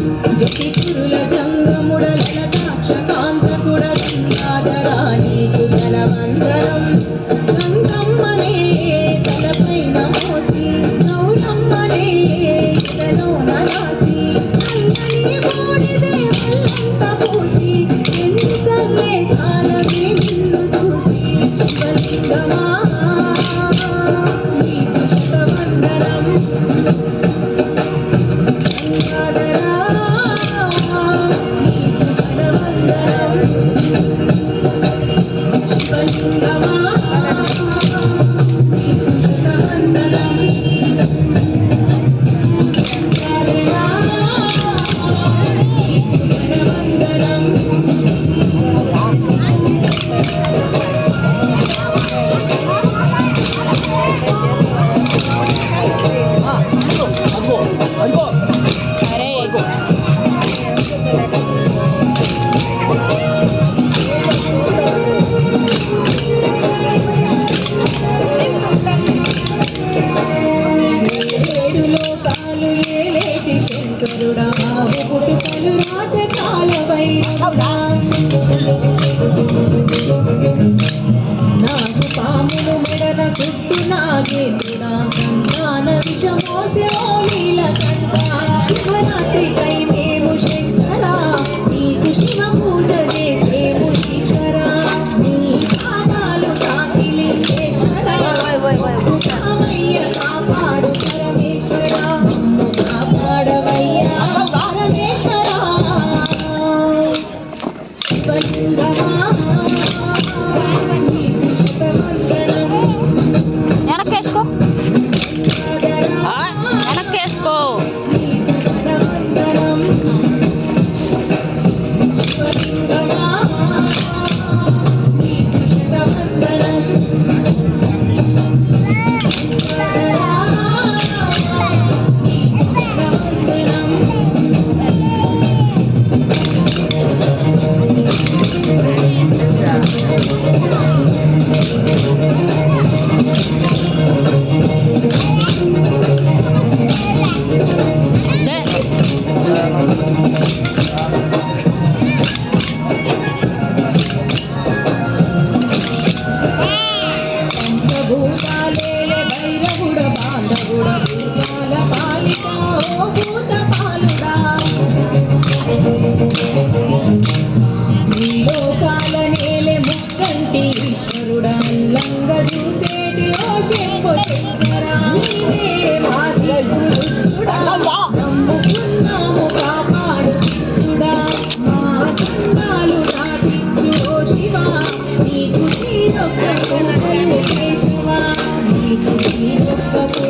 Thank you. శంకరుడా పుట్టుకలు రాస కాల నీకు నీ ఒక్క